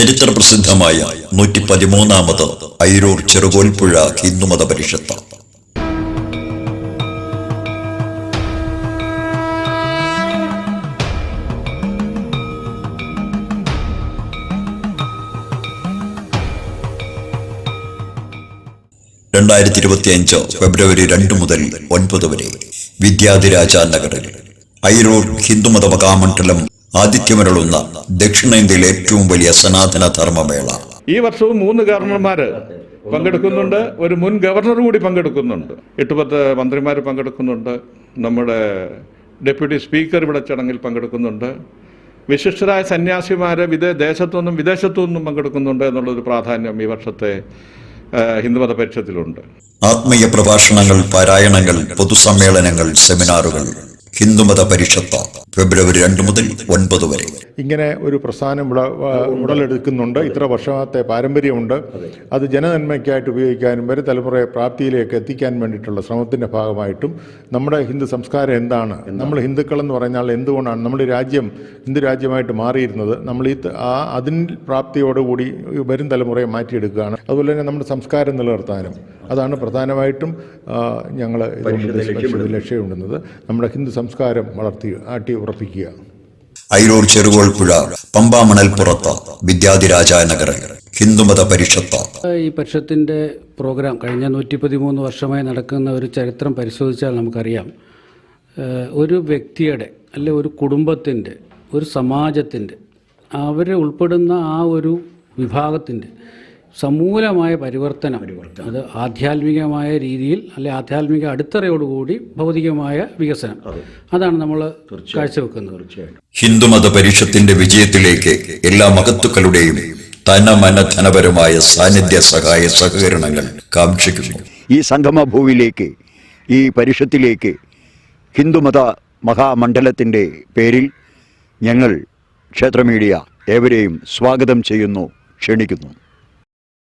ചരിത്ര പ്രസിദ്ധമായ നൂറ്റി പതിമൂന്നാമത് ഐരൂർ ചെറുകോൽപ്പുഴ ഹിന്ദുമത പരിഷത്ത് രണ്ടായിരത്തി ഇരുപത്തിയഞ്ച് ഫെബ്രുവരി രണ്ട് മുതൽ ഒൻപത് വരെ വിദ്യാധിരാജ നഗറിൽ ഐരൂർ ഹിന്ദുമത മഹാമണ്ഡലം ആതിഥ്യമരുളുന്ന ദക്ഷിണേന്ത്യയിലെ ഏറ്റവും വലിയ സനാതന ധർമ്മമേള. ഈ വർഷവും മൂന്ന് ഗവർണർമാര് പങ്കെടുക്കുന്നുണ്ട്. ഒരു മുൻ ഗവർണർ കൂടി പങ്കെടുക്കുന്നുണ്ട്. എട്ട് പത്ത് മന്ത്രിമാർ പങ്കെടുക്കുന്നുണ്ട്. നമ്മുടെ ഡെപ്യൂട്ടി സ്പീക്കർ ഇവിടെ ചടങ്ങിൽ പങ്കെടുക്കുന്നുണ്ട്. വിശിഷ്ടരായ സന്യാസിമാർ വിദേ ദേശത്തുനിന്നും വിദേശത്തു നിന്നും പങ്കെടുക്കുന്നുണ്ട് എന്നുള്ളൊരു പ്രാധാന്യം ഈ വർഷത്തെ ഹിന്ദുമത പരിഷത്തിലുണ്ട്. ആത്മീയ പ്രഭാഷണങ്ങൾ പാരായണങ്ങൾ പൊതുസമ്മേളനങ്ങൾ സെമിനാറുകൾ ഹിന്ദുമത പരിഷത്ത് ഫെബ്രുവരി രണ്ട് മുതൽ ഒൻപത് വരെ. ഇങ്ങനെ ഒരു പ്രസ്ഥാനം ഉട ഉടലെടുക്കുന്നുണ്ട്. ഇത്ര വർഷത്തെ പാരമ്പര്യമുണ്ട്. അത് ജനനന്മയ്ക്കായിട്ട് ഉപയോഗിക്കാനും വരെ തലമുറയെ പ്രാപ്തിയിലേക്ക് എത്തിക്കാൻ വേണ്ടിയിട്ടുള്ള ശ്രമത്തിന്റെ ഭാഗമായിട്ടും നമ്മുടെ ഹിന്ദു സംസ്കാരം എന്താണ്? നമ്മൾ ഹിന്ദുക്കളെന്ന് പറഞ്ഞാൽ എന്തുകൊണ്ടാണ്? നമ്മുടെ രാജ്യം ഹിന്ദു രാജ്യമായിട്ട് മാറിയിരുന്നത്. നമ്മൾ ഈ ആ അതിൻ പ്രാപ്തിയോടുകൂടി വരും തലമുറയെ മാറ്റിയെടുക്കുകയാണ്. അതുപോലെ തന്നെ നമ്മുടെ സംസ്കാരം നിലനിർത്താനും അതാണ് പ്രധാനമായിട്ടും ഞങ്ങൾ ലക്ഷ്യമിടുന്നത്. നമ്മുടെ ഹിന്ദു സംസ്കാരം വളർത്തി ആട്ടി ഉറപ്പിക്കുക. ഐരൂർ ചെറുകോൾപ്പുഴ പമ്പാമണൽപ്പുറത്ത് വിദ്യാധിരാജ നഗര ഹിന്ദുമത പരിഷത്ത്. ഈ പരിഷത്തിന്റെ പ്രോഗ്രാം കഴിഞ്ഞ നൂറ്റി പതിമൂന്ന് വർഷമായി നടക്കുന്ന ഒരു ചരിത്രം പരിശോധിച്ചാൽ നമുക്കറിയാം. ഒരു വ്യക്തിയുടെ അല്ലെ ഒരു കുടുംബത്തിന്റെ ഒരു സമാജത്തിന്റെ അവരെ ഉൾപ്പെടുന്ന ആ ഒരു വിഭാഗത്തിന്റെ സമൂലമായ പരിവർത്തനം. പരിവർത്തനം. അത് ആധ്യാത്മികമായ രീതിയിൽ അല്ലെ ആധ്യാത്മിക അടിത്തറയോടുകൂടി ഭൗതികമായ വികസനം. അതാണ് നമ്മൾ കാഴ്ചവെക്കുന്നത്. ഹിന്ദുമത പരിഷത്തിന്റെ വിജയത്തിലേക്ക് എല്ലാ മഹത്തുക്കളുടെയും തനമന മനധനപരമായ സാന്നിധ്യ സഹായ സഹകരണങ്ങൾ കാക്ഷിക്കുന്നു. ഈ സംഗമഭൂവിലേക്ക് ഈ പരിഷത്തിലേക്ക് ഹിന്ദുമത മഹാമണ്ഡലത്തിന്റെ പേരിൽ ഞങ്ങൾ ക്ഷേത്ര മീഡിയ ഏവരെയും സ്വാഗതം ചെയ്യുന്നു ക്ഷണിക്കുന്നു.